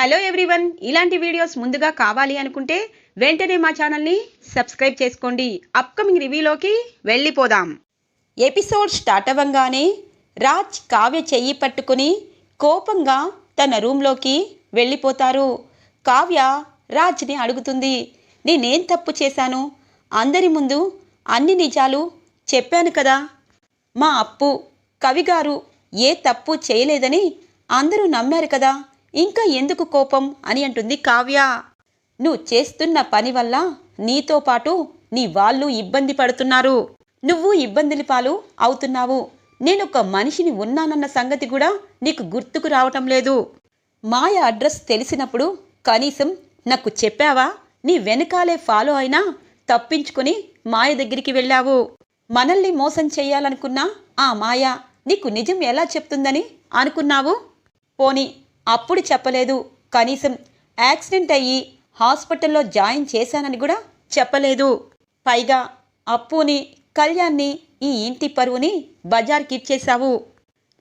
Hello everyone. ఇలాంటి videos ముందుగా కావాలి అనుకుంటే వెంటనే మా ఛానల్ని సబ్స్క్రైబ్ చేసుకోండి. అప్కమింగ్ రివ్యూలోకి వెళ్ళిపోదాం. ఎపిసోడ్ స్టార్ట్ అవ్వంగానే రాజ్ కావ్య చెయ్యి పట్టుకుని కోపంగా తన రూంలోకి వెళ్ళిపోతారు. కావ్య రాజ్ని అడుగుతుంది నేనేం తప్పు చేశాను? అందరి ముందు అన్ని నిజాలు చెప్పాను కదా. మా అప్పు కవిగారు ఏ తప్పు చేయలేదని అందరూ నమ్మారు కదా. ఇంకా ఎందుకు కోపం అని అంటుంది కావ్య. నువ్వు చేస్తున్న పని వల్ల నీతో పాటు నీ వాళ్ళు ఇబ్బంది పడుతున్నారు. నువ్వు ఇబ్బందుల పాలు అవుతున్నావు. నేనొక మనిషిని ఉన్నానన్న సంగతి కూడా నీకు గుర్తుకు రావటం లేదు. మాయ అడ్రస్ తెలిసినప్పుడు కనీసం నాకు చెప్పావా? నీ వెనకాలే ఫాలో అయినా తప్పించుకుని మాయ దగ్గరికి వెళ్ళావు. మనల్ని మోసం చేయాలనుకున్నా ఆ మాయ నీకు నిజం ఎలా చెప్తుందని అనుకున్నావు? పోని అప్పుడు చెప్పలేదు. కనీసం యాక్సిడెంట్ అయ్యి హాస్పిటల్లో జాయిన్ చేశానని కూడా చెప్పలేదు. పైగా అప్పుని కళ్యాణ్ని ఈ ఇంటి పరువుని బజార్కి ఇచ్చేశావు.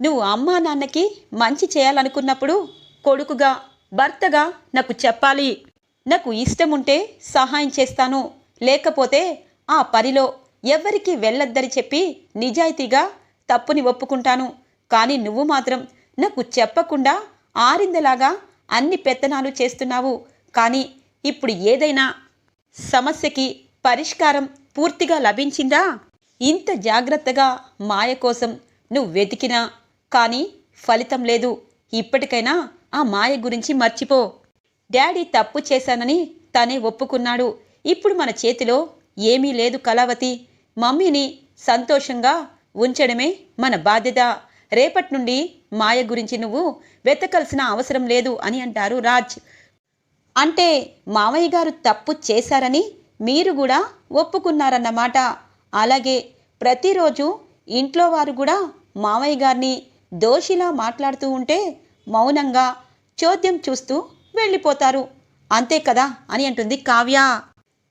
నువ్వు అమ్మా నాన్నకి మంచి చేయాలనుకున్నప్పుడు కొడుకుగా భర్తగా నాకు చెప్పాలి. నాకు ఇష్టం ఉంటే సహాయం చేస్తాను. లేకపోతే ఆ పనిలో ఎవరికి వెళ్ళొద్దని చెప్పి నిజాయితీగా తప్పుని ఒప్పుకుంటాను. కానీ నువ్వు మాత్రం నాకు చెప్పకుండా ఆరిందలాగా అన్ని పెత్తనాలు చేస్తున్నావు. కానీ ఇప్పుడు ఏదైనా సమస్యకి పరిష్కారం పూర్తిగా లభించిందా? ఇంత జాగ్రత్తగా మాయ కోసం నువ్వు వెతికినా కానీ ఫలితం లేదు. ఇప్పటికైనా ఆ మాయ గురించి మర్చిపో. డాడీ తప్పు చేశానని తనే ఒప్పుకున్నాడు. ఇప్పుడు మన చేతిలో ఏమీ లేదు కళావతి. మమ్మీని సంతోషంగా ఉంచడమే మన బాధ్యత. రేపటి నుండి మాయ గురించి నువ్వు వెతకాల్సిన అవసరం లేదు అని అంటారు రాజ్. అంటే మామయ్య గారు తప్పు చేశారని మీరు కూడా ఒప్పుకున్నారన్నమాట. అలాగే ప్రతిరోజు ఇంట్లో వారు కూడా మామయ్య గారిని దోషిలా మాట్లాడుతూ ఉంటే మౌనంగా చోద్యం చూస్తూ వెళ్ళిపోతారు. అంతే కదా అని అంటుంది కావ్య.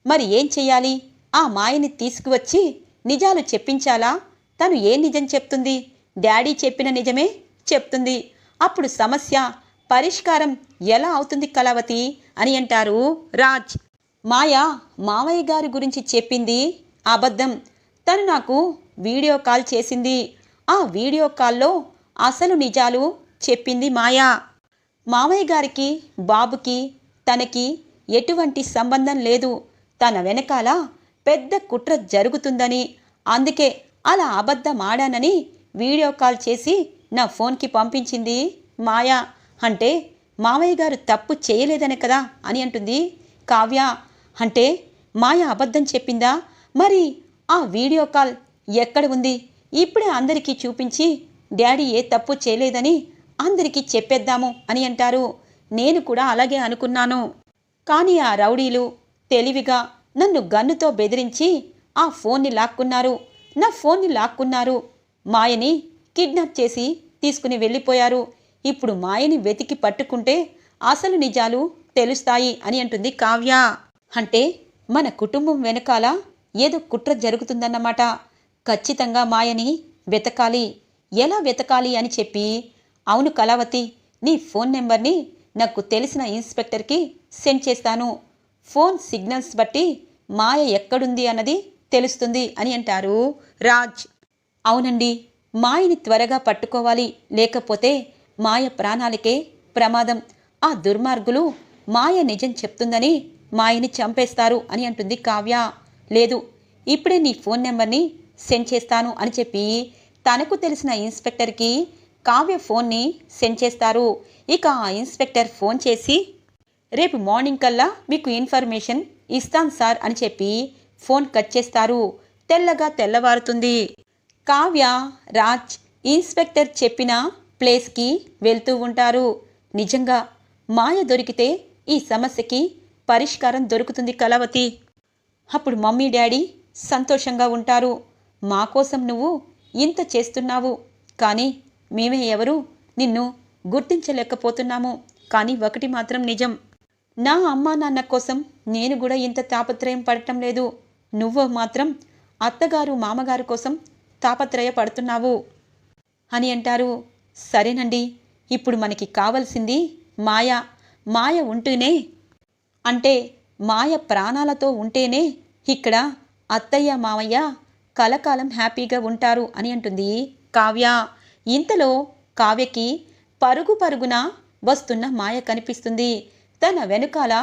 మరి ఏం చెయ్యాలి? ఆ మాయని తీసుకువచ్చి నిజాలు చెప్పించాలా? తను ఏ నిజం చెప్తుంది? డాడీ చెప్పిన నిజమే చెప్తుంది. అప్పుడు సమస్య పరిష్కారం ఎలా అవుతుంది కళావతి? అని అంటారు రాజ్. మాయ మావయ్య గారి గురించి చెప్పింది అబద్ధం. తను నాకు వీడియో కాల్ చేసింది. ఆ వీడియో కాల్లో అసలు నిజాలు చెప్పింది మాయా. మావయ్య గారికి బాబుకి తనకి ఎటువంటి సంబంధం లేదు. తన వెనకాల పెద్ద కుట్ర జరుగుతుందని అందుకే అలా అబద్ధం ఆడానని వీడియో కాల్ చేసి నా ఫోన్కి పంపించింది మాయా అంటే మామయ్య గారు తప్పు చేయలేదనే కదా అని అంటుంది కావ్య. అంటే మాయ అబద్ధం చెప్పిందా? మరి ఆ వీడియో కాల్ ఎక్కడ ఉంది? ఇప్పుడే అందరికీ చూపించి డాడీ ఏ తప్పు చేయలేదని అందరికీ చెప్పేద్దాము అని అంటారు. నేను కూడా అలాగే అనుకున్నాను. కానీ ఆ రౌడీలు తెలివిగా నన్ను గన్నుతో బెదిరించి ఆ ఫోన్ని లాక్కున్నారు. నా ఫోన్ని లాక్కున్నారు. మాయని కిడ్నాప్ చేసి తీసుకుని వెళ్ళిపోయారు. ఇప్పుడు మాయని వెతికి పట్టుకుంటే అసలు నిజాలు తెలుస్తాయి అని అంటుంది కావ్య. అంటే మన కుటుంబం వెనకాల ఏదో కుట్ర జరుగుతుందన్నమాట. ఖచ్చితంగా మాయని వెతకాలి. ఎలా వెతకాలి అని చెప్పి అవును కళావతి నీ ఫోన్ నెంబర్ని నాకు తెలిసిన ఇన్స్పెక్టర్కి సెండ్ చేస్తాను. ఫోన్ సిగ్నల్స్ బట్టి మాయ ఎక్కడుంది అన్నది తెలుస్తుంది అని అంటారు రాజ్. అవునండి. మాయని త్వరగా పట్టుకోవాలి. లేకపోతే మాయ ప్రాణాలకే ప్రమాదం. ఆ దుర్మార్గులు మాయ నిజం చెప్తుందని మాయని చంపేస్తారు అని అంటుంది కావ్య. లేదు ఇప్పుడే నీ ఫోన్ నెంబర్ని సెండ్ చేస్తాను అని చెప్పి తనకు తెలిసిన ఇన్స్పెక్టర్కి కావ్య ఫోన్ని సెండ్ చేస్తారు. ఇక ఆ ఇన్స్పెక్టర్ ఫోన్ చేసి రేపు మార్నింగ్ కల్లా మీకు ఇన్ఫర్మేషన్ ఇస్తాను సార్ అని చెప్పి ఫోన్ కట్ చేస్తారు. తెల్లగా తెల్లవారుతుంది. కావ్య రాజ్ ఇన్స్పెక్టర్ చెప్పిన ప్లేస్కి వెళ్తూ ఉంటారు. నిజంగా మాయ దొరికితే ఈ సమస్యకి పరిష్కారం దొరుకుతుంది కలవతి అప్పుడు మమ్మీ డాడీ సంతోషంగా ఉంటారు. మా కోసం నువ్వు ఇంత చేస్తున్నావు. కానీ మేమే ఎవరు నిన్ను గుర్తించలేకపోతున్నాము. కానీ ఒకటి మాత్రం నిజం. నా అమ్మా నాన్న కోసం నేను కూడా ఇంత తాపత్రయం పడటం లేదు. నువ్వు మాత్రం అత్తగారు మామగారు కోసం తాపత్రయ పడుతున్నావు అని అంటారు. సరేనండి ఇప్పుడు మనకి కావలసింది మాయ. మాయ ఉంటేనే అంటే మాయ ప్రాణాలతో ఉంటేనే ఇక్కడ అత్తయ్య మామయ్య కలకాలం హ్యాపీగా ఉంటారు అని అంటుంది కావ్య. ఇంతలో కావ్యకి పరుగు పరుగున వస్తున్న మాయ కనిపిస్తుంది. తన వెనుకాల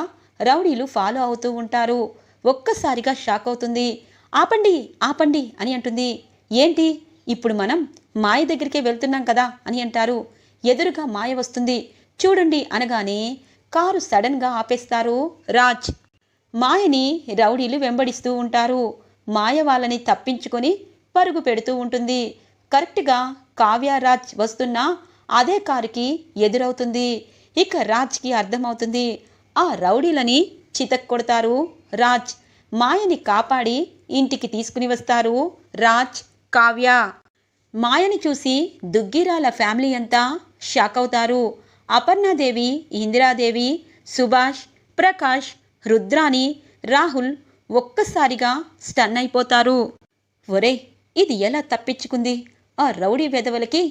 రౌడీలు ఫాలో అవుతూ ఉంటారు. ఒక్కసారిగా షాక్ అవుతుంది. ఆపండి ఆపండి అని అంటుంది. ఏంటి? ఇప్పుడు మనం మాయ దగ్గరికే వెళ్తున్నాం కదా అని అంటారు. ఎదురుగా మాయ వస్తుంది. చూడండి అనగానే కారు సడన్గా ఆపేస్తారు రాజ్. మాయని రౌడీలు వెంబడిస్తూ ఉంటారు. మాయ వాళ్ళని తప్పించుకొని పరుగు పెడుతూ ఉంటుంది. కరెక్ట్గా కావ్య రాజ్ వస్తున్న అదే కారుకి ఎదురవుతుంది. ఇక రాజ్కి అర్థమవుతుంది. ఆ రౌడీలని చితక్కొడతారు రాజ్. మాయని కాపాడి ఇంటికి తీసుకుని వస్తారు రాజ్. కావ్య. మాయని చూసి దుగ్గిరాల ఫ్యామిలీ అంతా షాక్ అవుతారు. అపర్ణాదేవి ఇందిరాదేవి సుభాష్ ప్రకాష్ రుద్రాని రాహుల్ ఒక్కసారిగా స్టన్ అయిపోతారు. ఒరే ఇది ఎలా తప్పించుకుంది? ఆ రౌడీ వెధవలకి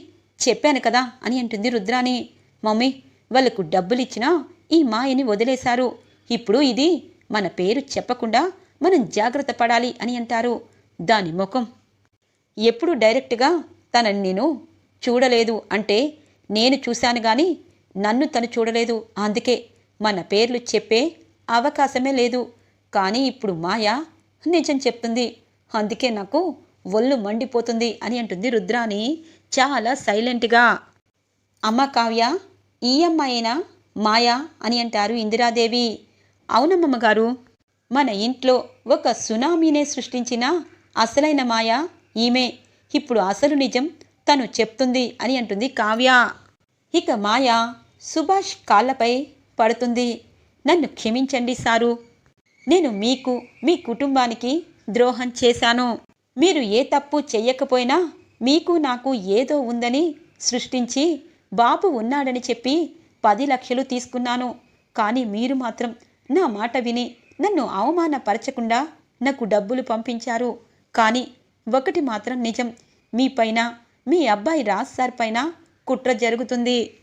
చెప్పాను కదా అని అంటుంది రుద్రాని మమ్మీ వాళ్ళకు డబ్బులిచ్చినా ఈ మాయని వదిలేశారు. ఇప్పుడు ఇది మన పేరు చెప్పకుండా మనం జాగ్రత్త పడాలి అని అంటారు. దాని ముఖం ఎప్పుడు డైరెక్ట్గా తనని నేను చూడలేదు అంటే నేను చూశాను కానీ నన్ను తను చూడలేదు అందుకే మన పేర్లు చెప్పే అవకాశమే లేదు. కానీ ఇప్పుడు మాయ నిజం చెప్తుంది. అందుకే నాకు ఒళ్ళు మండిపోతుంది అని అంటుంది రుద్రాని చాలా సైలెంట్గా. అమ్మ కావ్య ఈ అమ్మాయినా? మాయా అని అంటారు ఇందిరాదేవి. అవునమ్మమ్మ గారు మన ఇంట్లో ఒక సునామీనే సృష్టించిన అసలైన మాయా? ఈమె ఇప్పుడు అసలు నిజం తను చెప్తుంది అని అంటుంది కావ్య. ఇక మాయ సుభాష్ కాళ్ళపై పడుతుంది. నన్ను క్షమించండి సారు. నేను మీకు మీ కుటుంబానికి ద్రోహం చేశాను. మీరు ఏ తప్పు చెయ్యకపోయినా మీకు నాకు ఏదో ఉందని సృష్టించి బాబు ఉన్నాడని చెప్పి పది లక్షలు తీసుకున్నాను. కానీ మీరు మాత్రం నా మాట విని నన్ను అవమానపరచకుండా నాకు డబ్బులు పంపించారు. కానీ ఒకటి మాత్రం నిజం. మీ పైన మీ అబ్బాయి రాజ్ సార్ పైన కుట్ర జరుగుతుంది.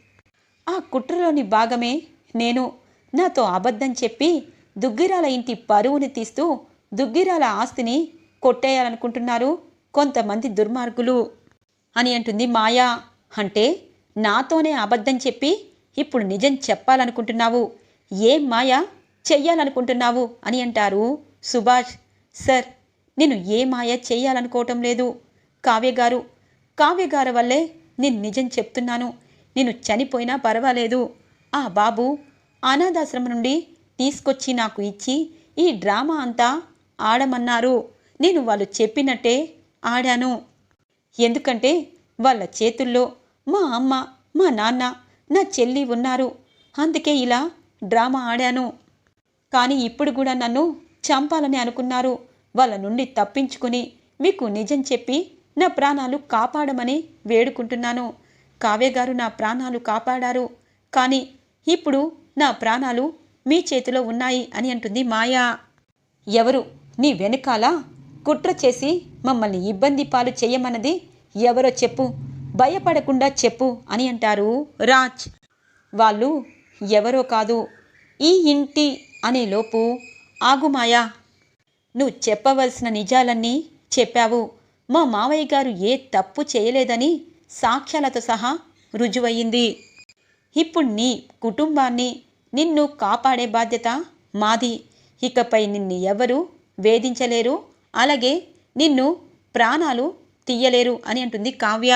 ఆ కుట్రలోని భాగమే నేను. నాతో అబద్ధం చెప్పి దుగ్గిరాల ఇంటి పరువుని తీస్తూ దుగ్గిరాల ఆస్తిని కొట్టేయాలనుకుంటున్నారు కొంతమంది దుర్మార్గులు. అని అంటుంది మాయా. అంటే నాతోనే అబద్ధం చెప్పి ఇప్పుడు నిజం చెప్పాలనుకుంటున్నావు. ఏం మాయా? చెయ్యాలనుకుంటున్నావు అని అంటారు సుభాష్. సార్ నేను ఏ మాయ చేయాలనుకోవటం లేదు. కావ్యగారు కావ్యగార వల్లే నేను నిజం చెప్తున్నాను. నేను చనిపోయినా పర్వాలేదు. ఆ బాబు అనాథాశ్రమం నుండి తీసుకొచ్చి నాకు ఇచ్చి ఈ డ్రామా అంతా ఆడమన్నారు. నేను వాళ్ళు చెప్పినట్టే ఆడాను. ఎందుకంటే వాళ్ళ చేతుల్లో మా అమ్మ మా నాన్న నా చెల్లి ఉన్నారు. అందుకే ఇలా డ్రామా ఆడాను. కానీ ఇప్పుడు కూడా నన్ను చంపాలని అనుకున్నారు. వాళ్ళ నుండి తప్పించుకుని మీకు నిజం చెప్పి నా ప్రాణాలు కాపాడమని వేడుకుంటున్నాను. కావ్యగారు నా ప్రాణాలు కాపాడారు. కానీ ఇప్పుడు నా ప్రాణాలు మీ చేతిలో ఉన్నాయి అని అంటుంది మాయా. ఎవరు? నీ వెనకాల కుట్ర చేసి మమ్మల్ని ఇబ్బంది పాలు చేయమన్నది ఎవరో చెప్పు. భయపడకుండా చెప్పు అని అంటారు రాజ్. వాళ్ళు ఎవరో కాదు. ఈ ఇంటి అనే లోపు ఆగుమాయా నువ్వు చెప్పవలసిన నిజాలన్నీ చెప్పావు. మా మావయ్య గారు ఏ తప్పు చేయలేదని సాక్ష్యాలతో సహా రుజువయ్యింది. ఇప్పుడు నీ కుటుంబాన్ని నిన్ను కాపాడే బాధ్యత మాది. ఇకపై నిన్ను ఎవరు వేధించలేరు. అలాగే నిన్ను ప్రాణాలు తీయలేరు అని అంటుంది కావ్య.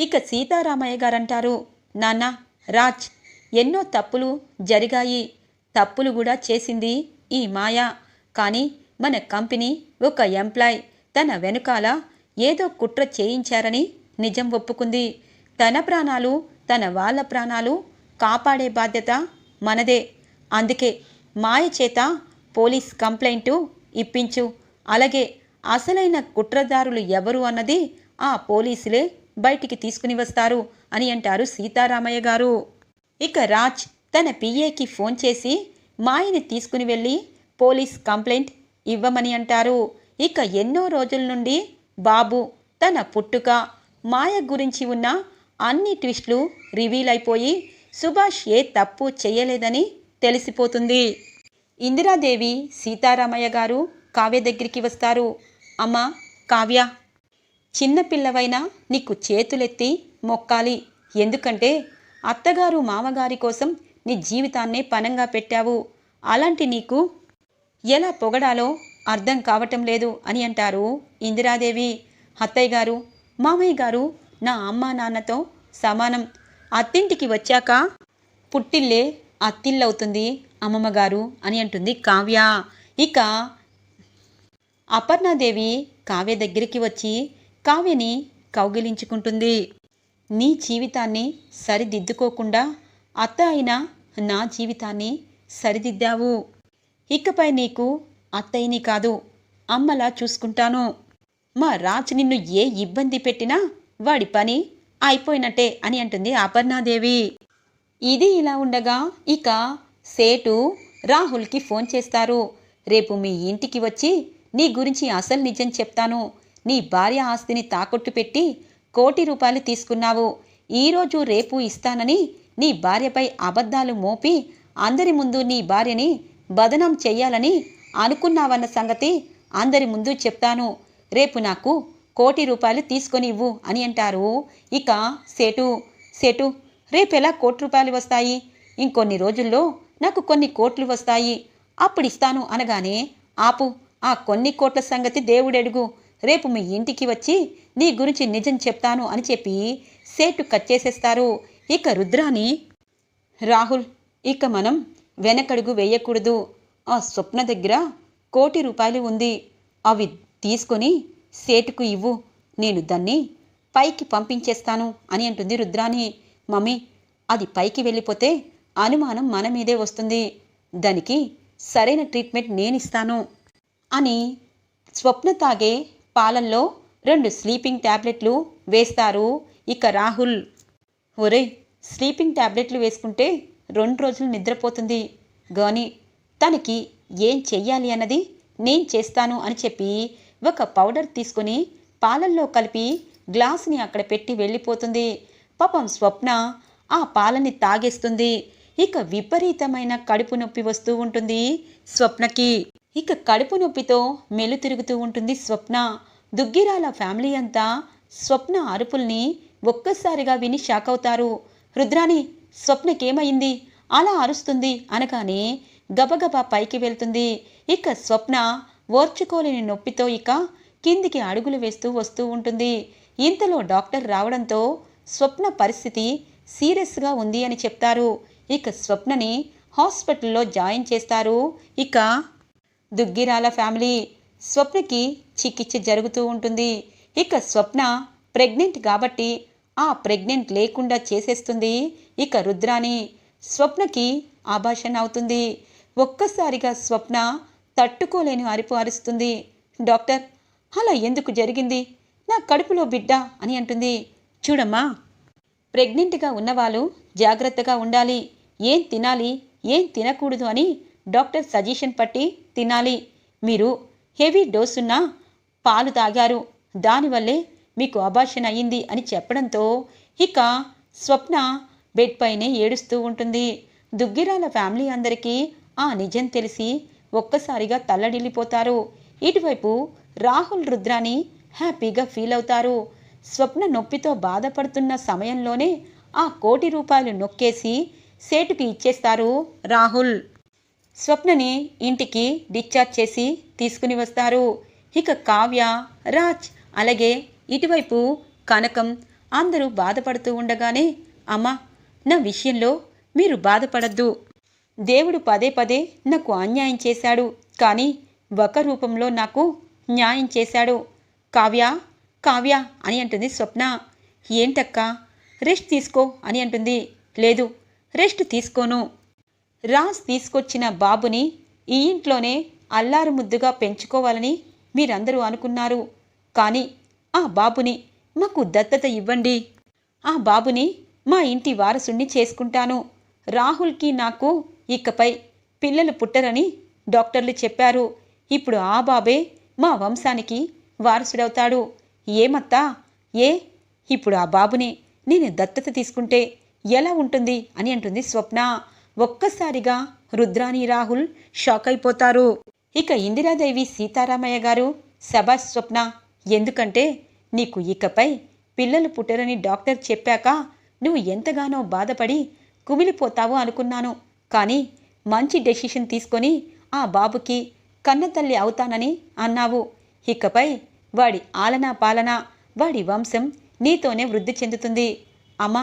ఇక సీతారామయ్య గారు అంటారు నాన్న రాజ్ ఎన్నో తప్పులు జరిగాయి. తప్పులు కూడా చేసింది ఈ మాయ. కానీ మన కంపెనీ ఒక ఎంప్లాయ్. తన వెనుకాల ఏదో కుట్ర చేయించారని నిజం ఒప్పుకుంది. తన ప్రాణాలు తన వాళ్ళ ప్రాణాలు కాపాడే బాధ్యత మనదే. అందుకే మాయ చేత పోలీస్ కంప్లైంటు ఇప్పించు. అలాగే అసలైన కుట్రదారులు ఎవరు అన్నది ఆ పోలీసులే బయటికి తీసుకుని వస్తారు అని అంటారు సీతారామయ్య గారు. ఇక రాజ్ తన పిఏకి ఫోన్ చేసి మాయని తీసుకుని వెళ్ళి పోలీస్ కంప్లైంట్ ఇవ్వమని అంటారు. ఇక ఎన్నో రోజుల నుండి బాబు తన పుట్టుక మాయ గురించి ఉన్న అన్ని ట్విస్ట్లు రివీల్ అయిపోయి సుభాష్ ఏ తప్పు చేయలేదని తెలిసిపోతుంది. ఇందిరాదేవి సీతారామయ్య గారు కావ్య దగ్గరికి వస్తారు. అమ్మా కావ్య చిన్నపిల్లవైనా నీకు చేతులెత్తి మొక్కాలి. ఎందుకంటే అత్తగారు మామగారి కోసం నీ జీవితాన్నే పనంగా పెట్టావు. అలాంటి నీకు ఎలా పొగడాలో అర్థం కావటం లేదు అని అంటారు ఇందిరాదేవి. అత్తయ్య గారు మామయ్య గారు నా అమ్మ నాన్నతో సమానం. అత్తింటికి వచ్చాక పుట్టిల్లే అత్తిల్లవుతుంది అమ్మమ్మ గారు అని అంటుంది కావ్య. ఇక అపర్ణాదేవి కావ్య దగ్గరికి వచ్చి కావ్యని కౌగిలించుకుంటుంది. నీ జీవితాన్ని సరిదిద్దుకోకుండా అత్త అయిన నా జీవితాన్ని సరిదిద్దావు. ఇకపై నీకు అత్తయ్యని కాదు అమ్మలా చూసుకుంటాను. మా రాజు నిన్ను ఏ ఇబ్బంది పెట్టినా వాడి పని అయిపోయినట్టే అని అంటుంది అపర్ణాదేవి. ఇది ఇలా ఉండగా ఇక సేటు రాహుల్కి ఫోన్ చేస్తారు. రేపు మీ ఇంటికి వచ్చి నీ గురించి అసలు నిజం చెప్తాను. నీ భార్య ఆస్తిని తాకట్టు పెట్టి కోటి రూపాయలు తీసుకున్నావు. ఈరోజు రేపు ఇస్తానని నీ భార్యపై అబద్ధాలు మోపి అందరి ముందు నీ భార్యని బదనం చెయ్యాలని అనుకున్నావన్న సంగతి అందరి ముందు చెప్తాను. రేపు నాకు కోటి రూపాయలు తీసుకొని ఇవ్వు అని అంటారు. ఇక సేటు సేటు రేపెలా కోటి రూపాయలు వస్తాయి? ఇంకొన్ని రోజుల్లో నాకు కొన్ని కోట్లు వస్తాయి. అప్పుడు ఇస్తాను అనగానే ఆపు ఆ కొన్ని కోట్ల సంగతి దేవుడెడుగు. రేపు మీ ఇంటికి వచ్చి నీ గురించి నిజం చెప్తాను అని చెప్పి సేటు కట్ చేసేస్తారు. ఇక రుద్రాని రాహుల్ ఇక మనం వెనకడుగు వేయకూడదు. ఆ స్వప్న దగ్గర కోటి రూపాయలు ఉంది. అవి తీసుకొని సేటుకు ఇవ్వు. నేను దాన్ని పైకి పంపించేస్తాను అని అంటుంది రుద్రాని మమ్మీ అది పైకి వెళ్ళిపోతే అనుమానం మన మీదే వస్తుంది. దానికి సరైన ట్రీట్మెంట్ నేనిస్తాను అని స్వప్న తాగే పాలల్లో రెండు స్లీపింగ్ ట్యాబ్లెట్లు వేస్తారు ఇక రాహుల్. ఒరే స్లీపింగ్ ట్యాబ్లెట్లు వేసుకుంటే రెండు రోజులు నిద్రపోతుంది. గాని తనకి ఏం చెయ్యాలి అన్నది నేను చేస్తాను అని చెప్పి ఒక పౌడర్ తీసుకొని పాలల్లో కలిపి గ్లాసుని అక్కడ పెట్టి వెళ్ళిపోతుంది. పాపం స్వప్న ఆ పాలని తాగేస్తుంది. ఇక విపరీతమైన కడుపు నొప్పి వస్తూ ఉంటుంది స్వప్నకి. ఇక కడుపు నొప్పితో మెలు తిరుగుతూ ఉంటుంది స్వప్న. దుగ్గిరాల ఫ్యామిలీ అంతా స్వప్న అరుపుల్ని ఒక్కసారిగా విని షాక్ అవుతారు. రుద్రాని స్వప్నకేమైంది? అలా అరుస్తుంది అనగానే గబగబా పైకి వెళ్తుంది. ఇక స్వప్న ఓర్చుకోలేని నొప్పితో ఇక కిందికి అడుగులు వేస్తూ వస్తూ ఉంటుంది. ఇంతలో డాక్టర్ రావడంతో స్వప్న పరిస్థితి సీరియస్గా ఉంది అని చెప్తారు. ఇక స్వప్నని హాస్పిటల్లో జాయిన్ చేస్తారు. ఇక దుగ్గిరాల ఫ్యామిలీ స్వప్నకి చికిత్స జరుగుతూ ఉంటుంది. ఇక స్వప్న ప్రెగ్నెంట్ కాబట్టి ఆ ప్రెగ్నెంట్ లేకుండా చేసేస్తుంది. ఇక రుద్రాని స్వప్నకి ఆభాషణ అవుతుంది. ఒక్కసారిగా స్వప్న తట్టుకోలేని అరుపు అరుస్తుంది. డాక్టర్ అలా ఎందుకు జరిగింది? నా కడుపులో బిడ్డ అని అంటుంది. చూడమ్మా ప్రెగ్నెంట్గా ఉన్నవాళ్ళు జాగ్రత్తగా ఉండాలి. ఏం తినాలి ఏం తినకూడదు అని డాక్టర్ సజెషన్ పట్టి తినాలి. మీరు హెవీ డోసున్న పాలు తాగారు. దానివల్లే మీకు అభాషణ అయ్యింది అని చెప్పడంతో ఇక స్వప్న బెడ్ పైనే ఏడుస్తూ ఉంటుంది. దుగ్గిరాల ఫ్యామిలీ అందరికీ ఆ నిజం తెలిసి ఒక్కసారిగా తల్లడిల్లిపోతారు. ఇటువైపు రాహుల్ రుద్రాని హ్యాపీగా ఫీల్ అవుతారు. స్వప్న నొప్పితో బాధపడుతున్న సమయంలోనే ఆ కోటి రూపాయలు నొక్కేసి సేటుకి ఇచ్చేస్తారు రాహుల్. స్వప్నని ఇంటికి డిశ్చార్జ్ చేసి తీసుకుని వస్తారు. ఇక కావ్య రాజ్ అలాగే ఇటువైపు కనకం అందరూ బాధపడుతూ ఉండగానే అమ్మా నా విషయంలో మీరు బాధపడద్దు. దేవుడు పదే పదే నాకు అన్యాయం చేశాడు. కానీ ఒక రూపంలో నాకు న్యాయం చేశాడు. కావ్య కావ్య అని అంటుంది స్వప్న. ఏంటక్క? రెస్ట్ తీసుకో అని అంటుంది. లేదు రెస్ట్ తీసుకోను. రాజ్ తీసుకొచ్చిన బాబుని ఈ ఇంట్లోనే అల్లారు ముద్దుగా పెంచుకోవాలని మీరందరూ అనుకున్నారు. కానీ ఆ బాబుని మాకు దత్తత ఇవ్వండి. ఆ బాబుని మా ఇంటి వారసుణ్ణి చేసుకుంటాను. రాహుల్కి నాకు ఇకపై పిల్లలు పుట్టరని డాక్టర్లు చెప్పారు. ఇప్పుడు ఆ బాబే మా వంశానికి వారసుడవుతాడు. ఏమత్తా? ఏ? ఇప్పుడు ఆ బాబుని నేను దత్తత తీసుకుంటే ఎలా ఉంటుంది అని అంటుంది స్వప్న. ఒక్కసారిగా రుద్రాని రాహుల్ షాక్ అయిపోతారు. ఇక ఇందిరాదేవి సీతారామయ్య గారు సభాష్ స్వప్న ఎందుకంటే నీకు ఇకపై పిల్లలు పుట్టరని డాక్టర్ చెప్పాక నువ్వు ఎంతగానో బాధపడి కుమిలిపోతావు అనుకున్నాను. కానీ మంచి డెసిషన్ తీసుకొని ఆ బాబుకి కన్నతల్లి అవుతానని అన్నావు. ఇకపై వాడి ఆలనా పాలన వాడి వంశం నీతోనే వృద్ధి చెందుతుంది. అమ్మా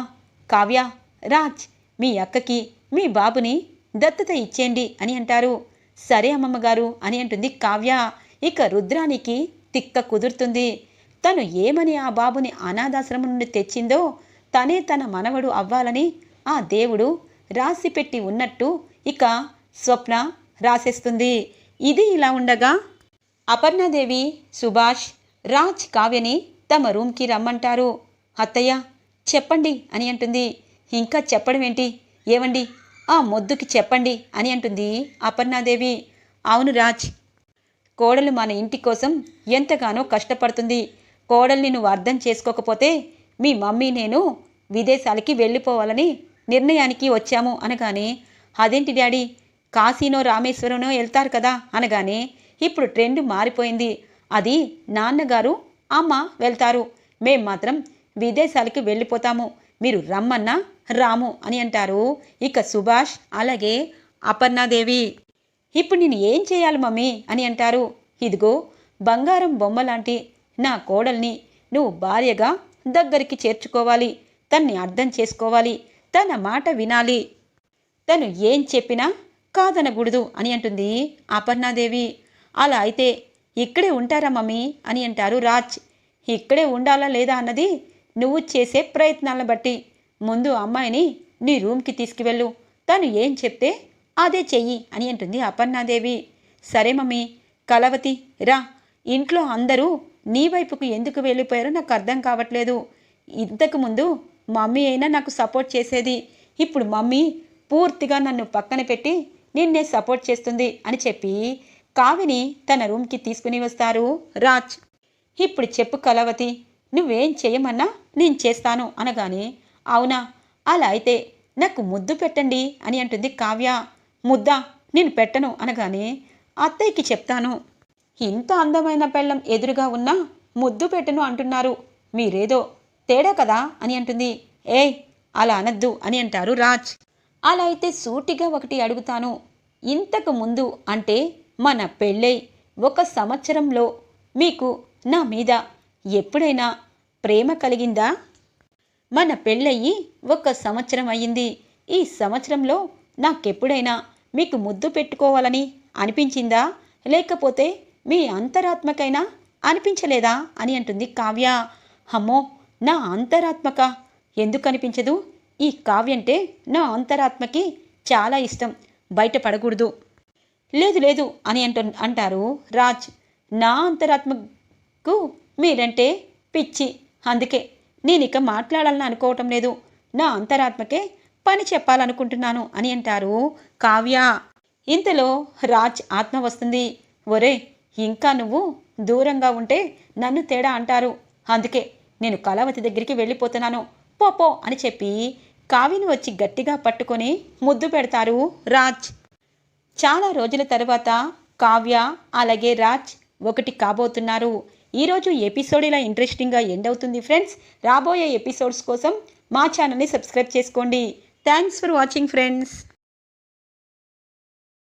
కావ్య రాజ్ మీ అక్కకి మీ బాబుని దత్తత ఇచ్చేయండి అని అంటారు. సరే అమ్మమ్మగారు అని అంటుంది కావ్య. ఇక రుద్రానికి తిక్క కుదురుతుంది. తను ఏమని ఆ బాబుని అనాథాశ్రమం నుండి తెచ్చిందో తనే తన మనవడు అవ్వాలని ఆ దేవుడు రాసిపెట్టి ఉన్నట్టు ఇక స్వప్న రాసేస్తుంది. ఇది ఇలా ఉండగా అపర్ణాదేవి సుభాష్ రాజ్ కావ్యని తమ రూమ్కి రమ్మంటారు. అత్తయ్య చెప్పండి అని అంటుంది. ఇంకా చెప్పడం ఏంటి? ఏమండి ఆ మొద్దుకి చెప్పండి అని అంటుంది అపర్ణాదేవి. అవును రాజ్ కోడలు మన ఇంటి కోసం ఎంతగానో కష్టపడుతుంది. కోడల్ని నువ్వు అర్థం చేసుకోకపోతే మీ మమ్మీ నేను విదేశాలకి వెళ్ళిపోవాలని నిర్ణయానికి వచ్చాము అనగానే అదేంటి డాడీ? కాశీనో రామేశ్వరంనో వెళ్తారు కదా? అనగానే ఇప్పుడు ట్రెండ్ మారిపోయింది. అది నాన్నగారు అమ్మ వెళ్తారు. మేం మాత్రం విదేశాలకి వెళ్ళిపోతాము. మీరు రమ్మన్నా రాము అని అంటారు ఇక సుభాష్ అలాగే అపర్ణాదేవి. ఇప్పుడు నేను ఏం చేయాలి మమ్మీ? అని అంటారు. ఇదిగో బంగారం బొమ్మ లాంటి నా కోడల్ని నువ్వు భార్యగా దగ్గరికి చేర్చుకోవాలి. తన్ని అర్థం చేసుకోవాలి. తన మాట వినాలి. తను ఏం చెప్పినా కాదనకూడదు అని అంటుంది అపర్ణాదేవి. అలా అయితే ఇక్కడే ఉంటారా మమ్మీ? అని అంటారు రాజ్. ఇక్కడే ఉండాలా లేదా అన్నది నువ్వు చేసే ప్రయత్నాలను బట్టి. ముందు అమ్మాయిని నీ రూమ్కి తీసుకువెళ్ళు. తను ఏం చెప్తే అదే చెయ్యి అని అంటుంది అపర్ణాదేవి. సరే మమ్మీ కలవతి రా. ఇంట్లో అందరూ నీ వైపుకు ఎందుకు వెళ్ళిపోయారో నాకు అర్థం కావట్లేదు. ఇంతకుముందు మమ్మీ అయినా నాకు సపోర్ట్ చేసేది. ఇప్పుడు మమ్మీ పూర్తిగా నన్ను పక్కన పెట్టి నిన్నే సపోర్ట్ చేస్తుంది అని చెప్పి కావిని తన రూమ్కి తీసుకుని వస్తారు. రాజ్ ఇప్పుడు చెప్పు కలవతి నువ్వేం చేయమన్నా నేను చేస్తాను అనగానే అవునా? అలా అయితే నాకు ముద్దు పెట్టండి అని అంటుంది కావ్య. ముద్దా? నేను పెట్టను అనగానే అత్తయ్యకి చెప్తాను ఇంత అందమైన పెళ్ళం ఎదురుగా ఉన్నా ముద్దు పెట్టను అంటున్నారు. మీరేదో తేడా కదా అని అంటుంది. ఏయ్ అలా అనద్దు అని అంటారు రాజ్. అలా అయితే సూటిగా ఒకటి అడుగుతాను. ఇంతకు ముందు అంటే మన పెళ్ళై ఒక సంవత్సరంలో మీకు నా మీద ఎప్పుడైనా ప్రేమ కలిగిందా? మన పెళ్ళయ్యి ఒక సంవత్సరం అయ్యింది. ఈ సంవత్సరంలో నాకెప్పుడైనా మీకు ముద్దు పెట్టుకోవాలని అనిపించిందా? లేకపోతే మీ అంతరాత్మకైనా అనిపించలేదా అని అంటుంది కావ్య. అమ్మో నా అంతరాత్మక? ఎందుకు అనిపించదు? ఈ కావ్య అంటే నా అంతరాత్మకి చాలా ఇష్టం. బయటపడకూడదు లేదు లేదు అని అంటు అంటారు రాజ్. నా అంతరాత్మకు మీరంటే పిచ్చి. అందుకే నేను ఇక మాట్లాడాలని అనుకోవటం లేదు. నా అంతరాత్మకే పని చెప్పాలనుకుంటున్నాను అని అంటారు కావ్య. ఇంతలో రాజ్ ఆత్మ వస్తుంది. ఒరే ఇంకా నువ్వు దూరంగా ఉంటే నన్ను తేడా అంటారు. అందుకే నేను కళావతి దగ్గరికి వెళ్ళిపోతున్నాను. పోపో అని చెప్పి కావిని వచ్చి గట్టిగా పట్టుకొని ముద్దు పెడతారు రాజ్. చాలా రోజుల తర్వాత కావ్య అలాగే రాజ్ ఒకటి కాబోతున్నారు. ఈరోజు ఎపిసోడ్ ఇలా ఇంట్రెస్టింగ్గా ఎండ్ అవుతుంది ఫ్రెండ్స్ రాబోయే ఎపిసోడ్స్ కోసం మా ఛానల్ని సబ్స్క్రైబ్ చేసుకోండి. Thanks for watching friends